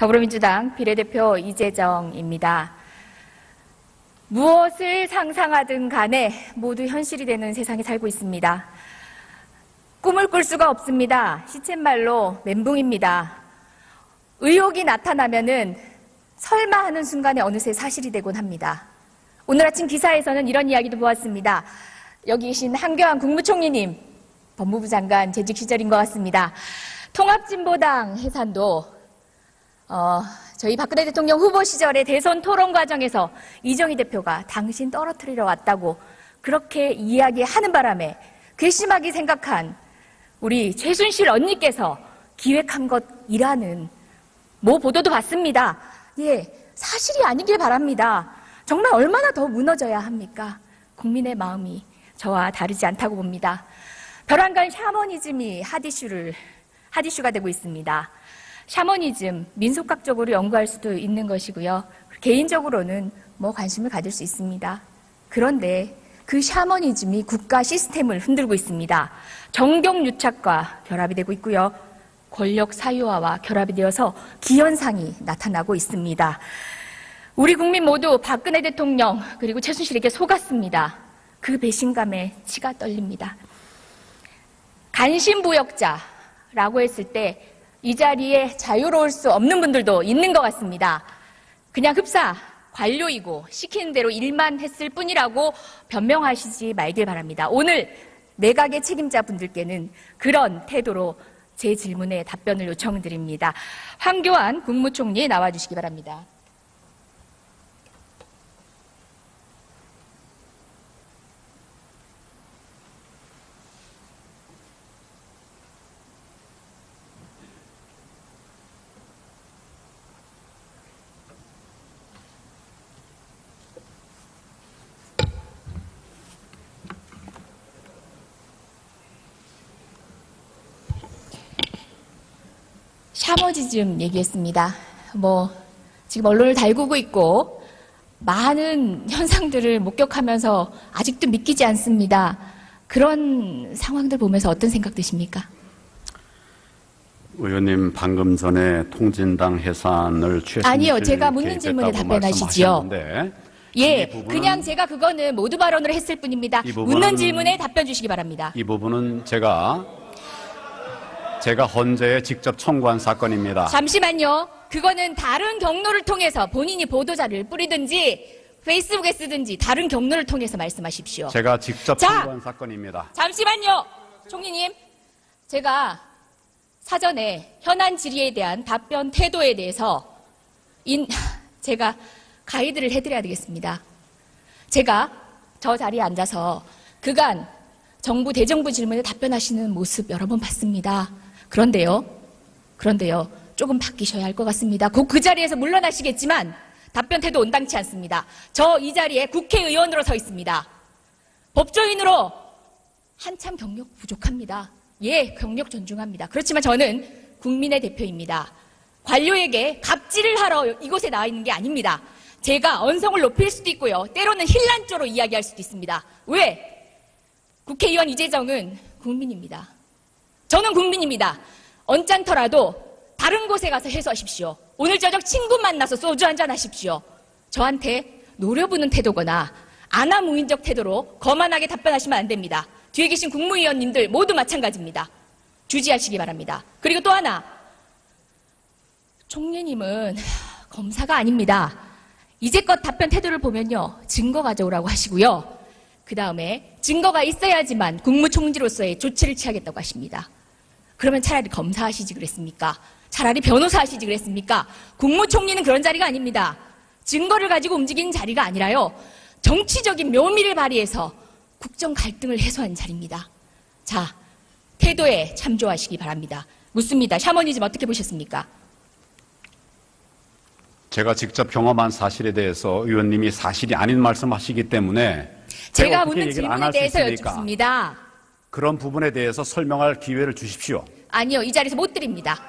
더불어민주당 비례대표 이재정입니다. 무엇을 상상하든 간에 모두 현실이 되는 세상에 살고 있습니다. 꿈을 꿀 수가 없습니다. 시쳇말로 멘붕입니다. 의혹이 나타나면은 설마 하는 순간에 어느새 사실이 되곤 합니다. 오늘 아침 기사에서는 이런 이야기도 보았습니다. 여기 계신 한교안 국무총리님, 법무부 장관 재직 시절인 것 같습니다. 통합진보당 해산도 어, 저희 박근혜 대통령 후보 시절의 대선 토론 과정에서 이정희 대표가 당신 떨어뜨리러 왔다고 그렇게 이야기하는 바람에 괘씸하게 생각한 우리 최순실 언니께서 기획한 것이라는 모 보도도 봤습니다. 예, 사실이 아니길 바랍니다. 정말 얼마나 더 무너져야 합니까? 국민의 마음이 저와 다르지 않다고 봅니다. 벼랑간 샤머니즘이 핫이슈를, 핫이슈가 되고 있습니다. 샤머니즘, 민속학적으로 연구할 수도 있는 것이고요. 개인적으로는 뭐 관심을 가질 수 있습니다. 그런데 그 샤머니즘이 국가 시스템을 흔들고 있습니다. 정경 유착과 결합이 되고 있고요. 권력 사유화와 결합이 되어서 기현상이 나타나고 있습니다. 우리 국민 모두 박근혜 대통령 그리고 최순실에게 속았습니다. 그 배신감에 치가 떨립니다. 간신부역자라고 했을 때 이 자리에 자유로울 수 없는 분들도 있는 것 같습니다. 그냥 흡사 관료이고 시키는 대로 일만 했을 뿐이라고 변명하시지 말길 바랍니다. 오늘 내각의 책임자 분들께는 그런 태도로 제 질문에 답변을 요청드립니다. 황교안 국무총리 나와주시기 바랍니다. 샤머지즘 얘기했습니다. 뭐 지금 언론을 달구고 있고 많은 현상들을 목격하면서 아직도 믿기지 않습니다. 그런 상황들 보면서 어떤 생각 드십니까? 의원님 방금 전에 통진당 해산을 최순실 아니요, 제가 묻는 질문에 답변하시지요. 예, 그냥 제가 그거는 모두 발언을 했을 뿐입니다. 묻는 질문에 답변 주시기 바랍니다. 이 부분은 제가 제가 헌재에 직접 청구한 사건입니다. 잠시만요. 그거는 다른 경로를 통해서 본인이 보도자를 뿌리든지 페이스북에 쓰든지 다른 경로를 통해서 말씀하십시오. 제가 직접 자! 청구한 사건입니다. 잠시만요. 총리님, 제가 사전에 현안 질의에 대한 답변 태도에 대해서 인, 제가 가이드를 해드려야 되겠습니다. 제가 저 자리에 앉아서 그간 정부 대정부 질문에 답변하시는 모습 여러 번 봤습니다. 그런데요, 그런데요, 조금 바뀌셔야 할 것 같습니다. 곧 그 자리에서 물러나시겠지만 답변 태도 온당치 않습니다. 저 이 자리에 국회의원으로 서 있습니다. 법조인으로 한참 경력 부족합니다. 예, 경력 존중합니다. 그렇지만 저는 국민의 대표입니다. 관료에게 갑질을 하러 이곳에 나와 있는 게 아닙니다. 제가 언성을 높일 수도 있고요. 때로는 힐난조로 이야기할 수도 있습니다. 왜? 국회의원 이재정은 국민입니다. 저는 국민입니다. 언짢더라도 다른 곳에 가서 해소하십시오. 오늘 저녁 친구 만나서 소주 한잔 하십시오. 저한테 노려보는 태도거나 아나무인적 태도로 거만하게 답변하시면 안 됩니다. 뒤에 계신 국무위원님들 모두 마찬가지입니다. 주지하시기 바랍니다. 그리고 또 하나, 총리님은 검사가 아닙니다. 이제껏 답변 태도를 보면요, 증거 가져오라고 하시고요. 그 다음에 증거가 있어야지만 국무총리로서의 조치를 취하겠다고 하십니다. 그러면 차라리 검사 하시지 그랬습니까? 차라리 변호사 하시지 그랬습니까? 국무총리는 그런 자리가 아닙니다. 증거를 가지고 움직이는 자리가 아니라요. 정치적인 묘미를 발휘해서 국정 갈등을 해소하는 자리입니다. 자, 태도에 참조하시기 바랍니다. 묻습니다. 샤머니즘 어떻게 보셨습니까? 제가 직접 경험한 사실에 대해서 의원님이 사실이 아닌 말씀하시기 때문에 제가 묻는 질문에 대해서? 여쭙습니다. 그런 부분에 대해서 설명할 기회를 주십시오. 아니요, 이 자리에서 못 드립니다.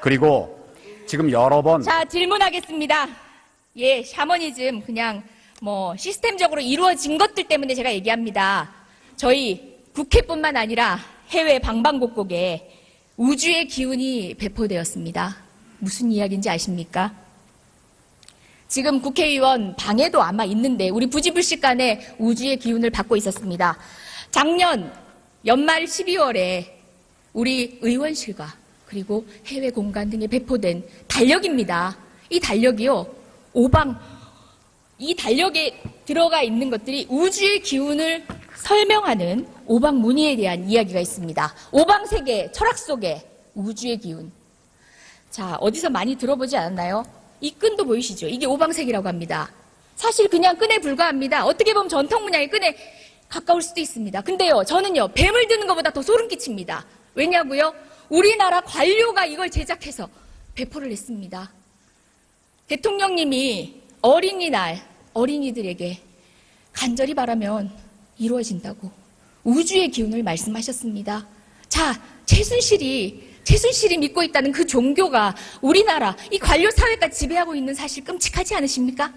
그리고 지금 여러 번 자, 질문하겠습니다. 예, 샤머니즘 그냥 뭐 시스템적으로 이루어진 것들 때문에 제가 얘기합니다. 저희 국회뿐만 아니라 해외 방방곡곡에 우주의 기운이 배포되었습니다. 무슨 이야기인지 아십니까? 지금 국회의원 방에도 아마 있는데 우리 부지불식 간에 우주의 기운을 받고 있었습니다. 작년 연말 12월에 우리 의원실과 그리고 해외 공간 등에 배포된 달력입니다. 이 달력이요. 오방 이 달력에 들어가 있는 것들이 우주의 기운을 설명하는 오방 무늬에 대한 이야기가 있습니다. 오방 세계 철학 속에 우주의 기운. 자, 어디서 많이 들어보지 않았나요? 이 끈도 보이시죠? 이게 오방색이라고 합니다. 사실 그냥 끈에 불과합니다. 어떻게 보면 전통 문양의 끈에 가까울 수도 있습니다. 근데요, 저는요, 뱀을 드는 것보다 더 소름 끼칩니다. 왜냐고요? 우리나라 관료가 이걸 제작해서 배포를 했습니다. 대통령님이 어린이날 어린이들에게 간절히 바라면 이루어진다고 우주의 기운을 말씀하셨습니다. 자, 최순실이 최순실이 믿고 있다는 그 종교가 우리나라 이 관료 사회까지 지배하고 있는 사실 끔찍하지 않으십니까?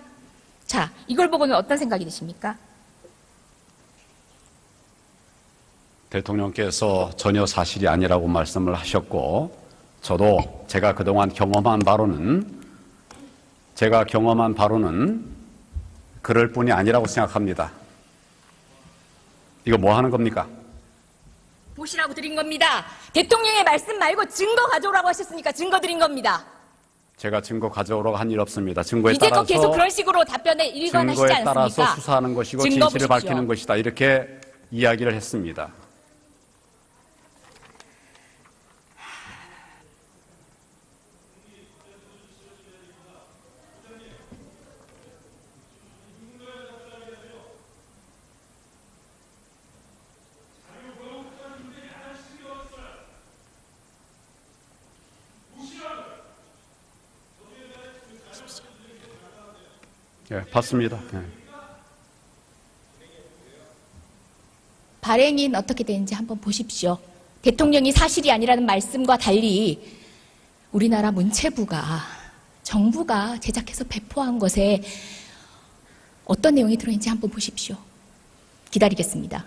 자, 이걸 보고는 어떤 생각이 드십니까? 대통령께서 전혀 사실이 아니라고 말씀을 하셨고, 저도 제가 그동안 경험한 바로는, 제가 경험한 바로는 그럴 뿐이 아니라고 생각합니다. 이거 뭐 하는 겁니까? 보시라고 드린 겁니다. 대통령의 말씀 말고 증거 가져오라고 하셨으니까 증거 드린 겁니다. 제가 증거 가져오라고 한 일 없습니다. 증거에 이제껏 따라서 계속 그런 식으로 답변에 일관하시지 증거에 따라서 않습니까? 수사하는 것이고 진실을. 밝히는 것이다. 이렇게 이야기를 했습니다. 예, 봤습니다. 예. 발행인 어떻게 되는지 한번 보십시오. 대통령이 사실이 아니라는 말씀과 달리 우리나라 문체부가 정부가 제작해서 배포한 것에 어떤 내용이 들어있는지 한번 보십시오. 기다리겠습니다.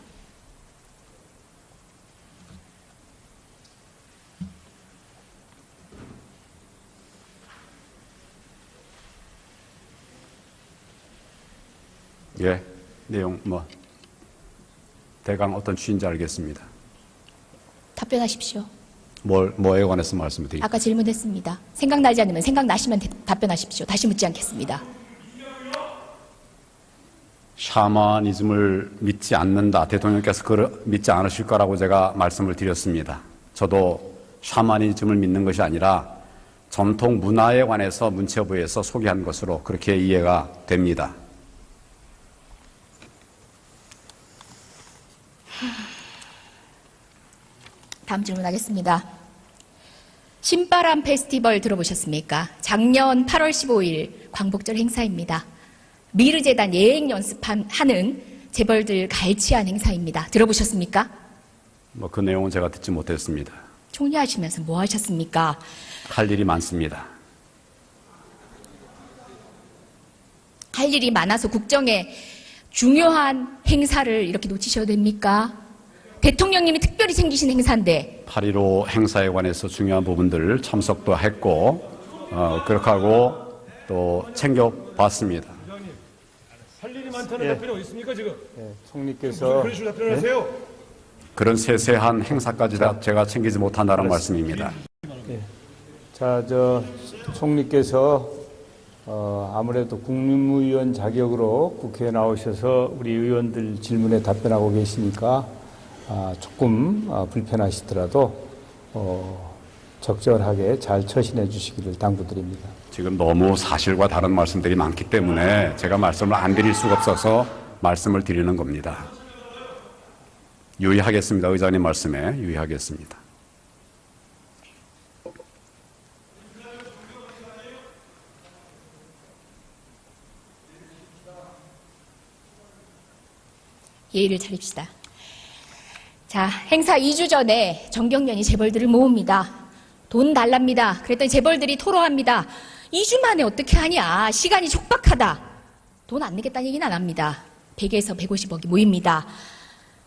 예, 내용 뭐 대강 어떤 취인지 알겠습니다. 답변하십시오. 뭘 뭐에 관해서 말씀을 드릴까요? 아까 질문했습니다. 생각나지 않으면 생각나시면 대- 답변하십시오. 다시 묻지 않겠습니다. 샤머니즘을 믿지 않는다. 대통령께서 그를 믿지 않으실 거라고 제가 말씀을 드렸습니다. 저도 샤머니즘을 믿는 것이 아니라 전통 문화에 관해서 문체부에서 소개한 것으로 그렇게 이해가 됩니다. 다음 질문하겠습니다. 신바람 페스티벌 들어보셨습니까? 작년 8월 15일 광복절 행사입니다. 미르재단 예행 연습하는 재벌들 갈치한 행사입니다. 들어보셨습니까? 뭐 그 내용은 제가 듣지 못했습니다. 총리 하시면서 뭐 하셨습니까? 할 일이 많습니다. 할 일이 많아서 국정에 중요한 행사를 이렇게 놓치셔도 됩니까? 대통령님이 특별히 챙기신 행사인데 8.15 행사에 관해서 중요한 부분들 참석도 했고, 어, 그렇게 하고 또 챙겨봤습니다. 할 일이 많다는 답변이 어디 있습니까 지금? 예, 총리께서 그런 식으로 답변하세요. 그런 세세한 행사까지 다 제가 챙기지 못한다는 말씀입니다. 자, 저 총리께서 어, 아무래도 국무위원 자격으로 국회에 나오셔서 우리 의원들 질문에 답변하고 계시니까 아, 조금 아, 불편하시더라도 어, 적절하게 잘 처신해 주시기를 당부드립니다. 지금 너무 사실과 다른 말씀들이 많기 때문에 제가 말씀을 안 드릴 수가 없어서 말씀을 드리는 겁니다. 유의하겠습니다. 의장님 말씀에 유의하겠습니다. 예의를 차립시다. 자, 행사 2주 전에 정경련이 재벌들을 모읍니다. 돈 달랍니다. 그랬더니 재벌들이 토로합니다. 2주 만에 어떻게 하냐. 시간이 촉박하다. 돈 안 내겠다는 얘기는 안 합니다. 100에서 150억이 모입니다.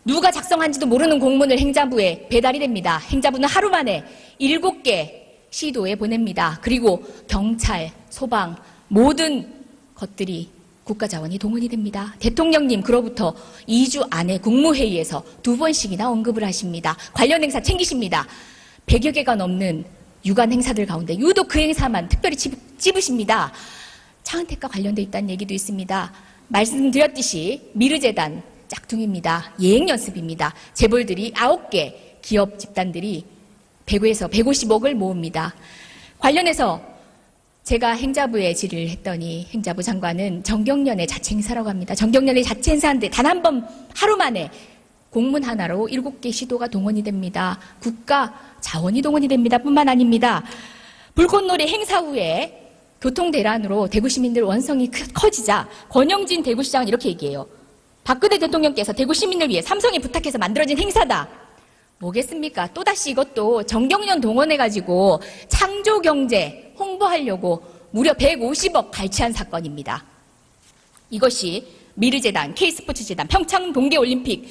누가 작성한지도 모르는 공문을 행자부에 배달이 됩니다. 행자부는 하루 만에 7개 시도에 보냅니다. 그리고 경찰, 소방 모든 것들이 국가 자원이 동원이 됩니다. 대통령님 그로부터 2주 안에 국무회의에서 두 번씩이나 언급을 하십니다. 관련 행사 챙기십니다. 100여 개가 넘는 유관 행사들 가운데 유독 그 행사만 특별히 찝- 찝으십니다. 차은택과 관련돼 있다는 얘기도 있습니다. 말씀드렸듯이 미르재단 짝퉁입니다. 예행 연습입니다. 재벌들이 9개 기업 집단들이 100에서 150억을 모읍니다. 관련해서 제가 행자부에 질의를 했더니 행자부 장관은 정경련의 자체 행사라고 합니다. 정경련의 자체 행사인데 단 한 번 하루 만에 공문 하나로 7개 시도가 동원이 됩니다. 국가 자원이 동원이 됩니다. 뿐만 아닙니다. 불꽃놀이 행사 후에 교통 대란으로 대구 시민들 원성이 크- 커지자 권영진 대구시장은 이렇게 얘기해요. 박근혜 대통령께서 대구 시민을 위해 삼성에 부탁해서 만들어진 행사다. 뭐겠습니까? 또다시 이것도 정경련 동원해가지고 창조경제 홍보하려고 무려 150억 갈취한 사건입니다. 이것이 미르재단, K스포츠재단, 평창 동계올림픽,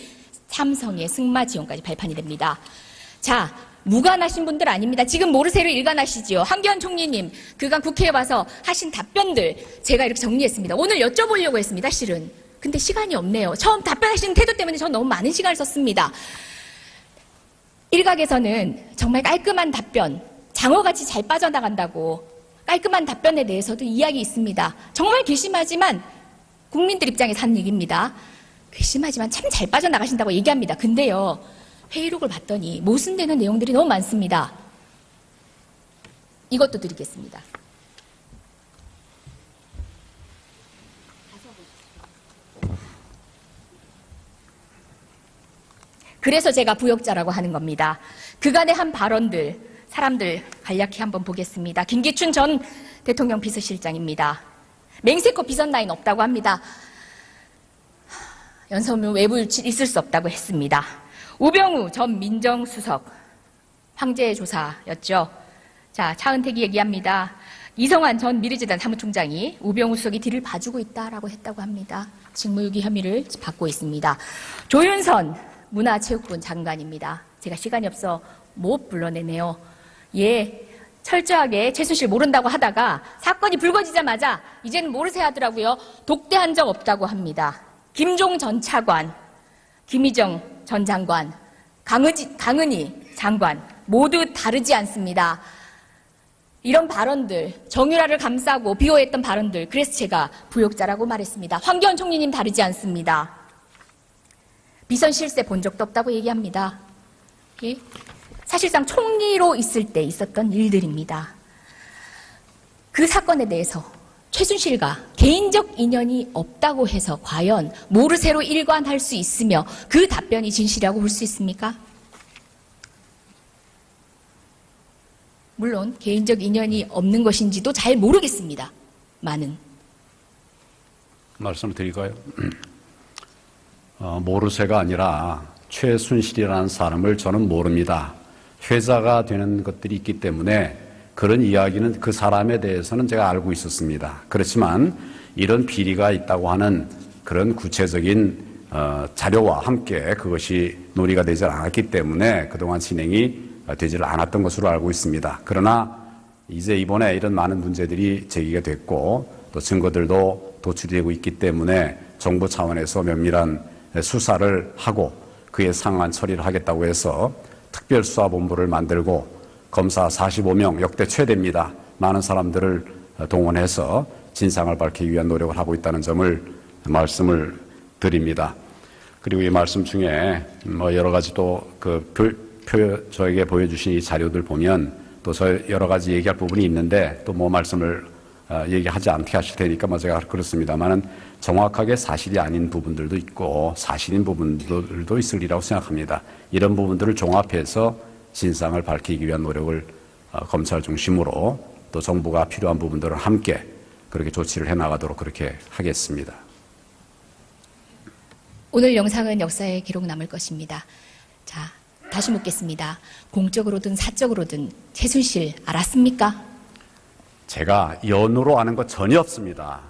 삼성의 승마 지원까지 발판이 됩니다. 자, 무관하신 분들 아닙니다. 지금 모르쇠로 일관하시지요. 한기현 총리님, 그간 국회에 와서 하신 답변들 제가 이렇게 정리했습니다. 오늘 여쭤보려고 했습니다, 실은. 근데 시간이 없네요. 처음 답변하시는 태도 때문에 전 너무 많은 시간을 썼습니다. 일각에서는 정말 깔끔한 답변, 장어같이 잘 빠져나간다고 깔끔한 답변에 대해서도 이야기 있습니다. 정말 괘씸하지만 국민들 입장에서 하는 얘기입니다. 괘씸하지만 참 잘 빠져나가신다고 얘기합니다. 근데요, 회의록을 봤더니 모순되는 내용들이 너무 많습니다. 이것도 드리겠습니다. 그래서 제가 부역자라고 하는 겁니다. 그간의 한 발언들, 사람들 간략히 한번 보겠습니다. 김기춘 전 대통령 비서실장입니다. 맹세코 비선 라인 없다고 합니다. 연설문 외부 유치 있을 수 없다고 했습니다. 우병우 전 민정수석 황제 조사였죠. 자, 차은택이 얘기합니다. 이성환 전 미르재단 사무총장이 우병우 수석이 뒤를 봐주고 있다라고 했다고 합니다. 직무유기 혐의를 받고 있습니다. 조윤선 문화체육부 장관입니다. 제가 시간이 없어 못 불러내네요. 예, 철저하게 최순실 모른다고 하다가 사건이 불거지자마자 이제는 모르세 하더라고요. 독대한 적 없다고 합니다. 김종 전 차관, 김희정 전 장관, 강은지, 강은희 장관 모두 다르지 않습니다. 이런 발언들, 정유라를 감싸고 비호했던 발언들, 그래서 제가 부역자라고 말했습니다. 황교안 총리님 다르지 않습니다. 비선 실세 본 적도 없다고 얘기합니다. 예? 사실상 총리로 있을 때 있었던 일들입니다. 그 사건에 대해서 최순실과 개인적 인연이 없다고 해서 과연 모르쇠로 일관할 수 있으며 그 답변이 진실이라고 볼 수 있습니까? 물론 개인적 인연이 없는 것인지도 잘 모르겠습니다. 많은 말씀을 드릴까요? 어, 모르쇠가 아니라 최순실이라는 사람을 저는 모릅니다. 회자가 되는 것들이 있기 때문에 그런 이야기는 그 사람에 대해서는 제가 알고 있었습니다. 그렇지만 이런 비리가 있다고 하는 그런 구체적인 어, 자료와 함께 그것이 논의가 되지 않았기 때문에 그동안 진행이 되지를 않았던 것으로 알고 있습니다. 그러나 이제 이번에 이런 많은 문제들이 제기가 됐고 또 증거들도 도출되고 있기 때문에 정부 차원에서 면밀한 수사를 하고 그에 상한 처리를 하겠다고 해서 특별수사본부를 만들고 검사 45명 역대 최대입니다. 많은 사람들을 동원해서 진상을 밝히기 위한 노력을 하고 있다는 점을 말씀을 드립니다. 그리고 이 말씀 중에 뭐 여러 가지 또그 표, 저에게 보여주신 이 자료들 보면 또 저 여러 가지 얘기할 부분이 있는데 또 뭐 말씀을 어, 얘기하지 않게 하실 테니까 뭐 제가 그렇습니다만은 정확하게 사실이 아닌 부분들도 있고 사실인 부분들도 있으리라고 생각합니다. 이런 부분들을 종합해서 진상을 밝히기 위한 노력을 어, 검찰 중심으로 또 정부가 필요한 부분들을 함께 그렇게 조치를 해 나가도록 그렇게 하겠습니다. 오늘 영상은 역사에 기록 남을 것입니다. 자, 다시 묻겠습니다. 공적으로든 사적으로든 최순실 알았습니까? 제가 연으로 아는 것 전혀 없습니다.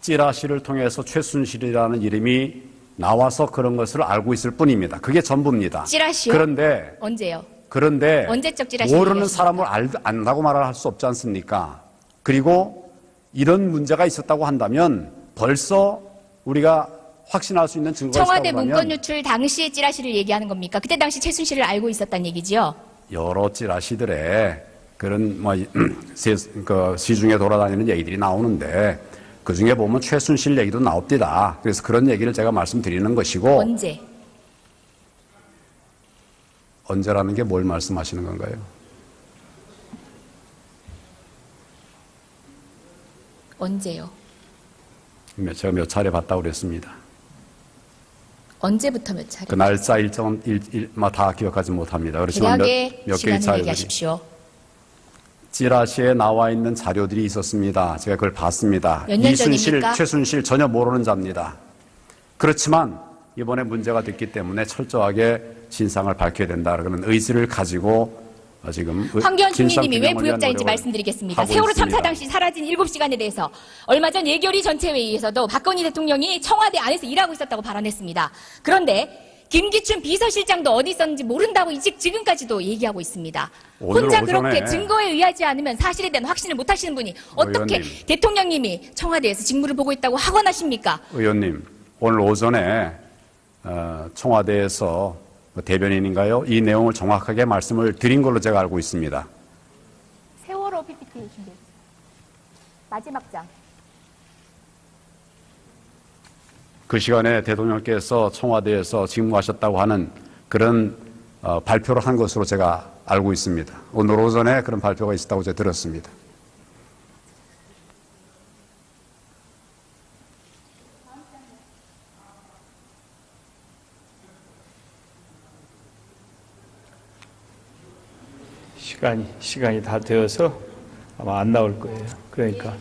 찌라시를 통해서 최순실이라는 이름이 나와서 그런 것을 알고 있을 뿐입니다. 그게 전부입니다. 찌라시요? 그런데 언제요? 그런데 언제적 찌라시 모르는 얘기하십니까? 사람을 알, 안다고 말을 할 수 없지 않습니까? 그리고 이런 문제가 있었다고 한다면 벌써 우리가 확신할 수 있는 증거가 청와대 있다고 문건 유출 당시의 찌라시를 얘기하는 겁니까? 그때 당시 최순실을 알고 있었다는 얘기지요? 여러 찌라시들의 그런 뭐 세- 그 시중에 돌아다니는 얘기들이 나오는데 그 중에 보면 최순실 얘기도 나옵니다. 그래서 그런 얘기를 제가 말씀드리는 것이고 언제? 언제라는 게 뭘 말씀하시는 건가요? 언제요? 몇- 제가 몇 차례 봤다고 그랬습니다. 언제부터 몇 차례? 그 날짜 일정은 일, 일, 뭐다 기억하지 못합니다. 그렇지만 몇, 몇 개의 자료들이 얘기하십시오. 찌라시에 나와 있는 자료들이 있었습니다. 제가 그걸 봤습니다. 이순실? 최순실 전혀 모르는 자입니다. 그렇지만 이번에 문제가 됐기 때문에 철저하게 진상을 밝혀야 된다. 그런 의지를 가지고 어, 지금 의- 황교안 총리님이 왜 부역자인지 말씀드리겠습니다. 세월호 있습니다. 참사 당시 사라진 7시간에 대해서 얼마 전 예결위 전체회의에서도 박건희 대통령이 청와대 안에서 일하고 있었다고 발언했습니다. 그런데 김기춘 비서실장도 어디 있었는지 모른다고 이- 지금까지도 얘기하고 있습니다. 혼자 오전에- 그렇게 증거에 의하지 않으면 사실에 대한 확신을 못 하시는 분이 어떻게 의원님. 대통령님이 청와대에서 직무를 보고 있다고 하고 나십니까? 의원님, 오늘 오전에 어, 청와대에서 뭐 대변인인가요? 이 내용을 정확하게 말씀을 드린 걸로 제가 알고 있습니다. 세월호 PPT 준비했습니다. 마지막 장. 그 시간에 대통령께서 청와대에서 직무하셨다고 하는 그런 어, 발표를 한 것으로 제가 알고 있습니다. 오늘 오전에 그런 발표가 있었다고 제가 들었습니다. 시간이 시간이 다 되어서 아마 안 나올 거예요. 그러니까